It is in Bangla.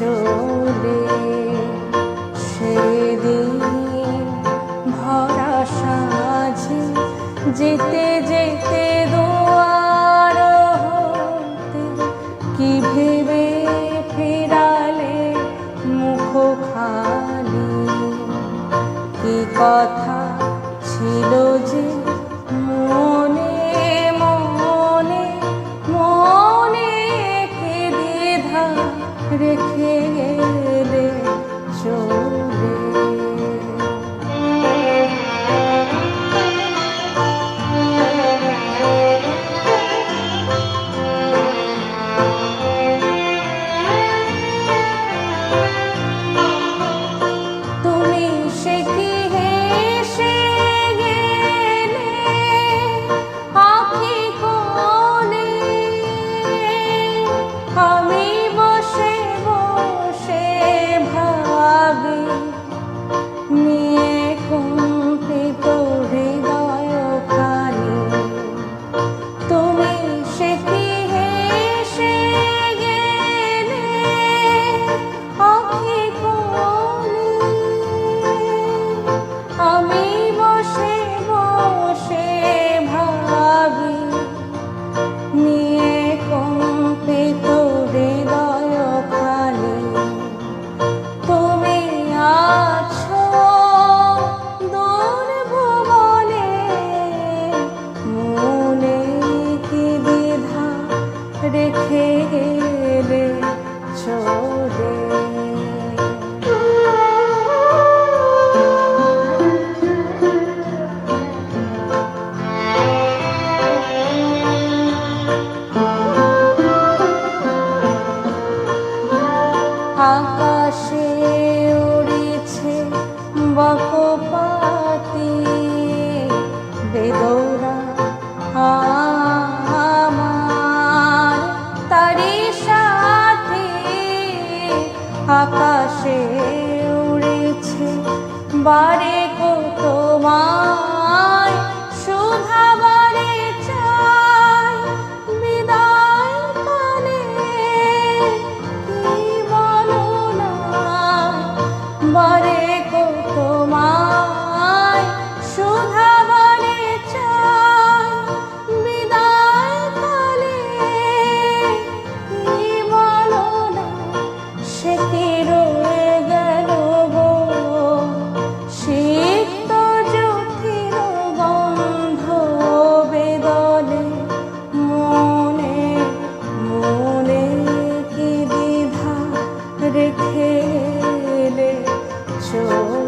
চলে সেদিন ভরা সাজে যেতে যেতে দোয়ার হতে কি ভেবে ফেরালে মুখ খালি? কি কথা ছিল গেলে চলে আকাশে আকাশে উড়েছে বারে কত মা 就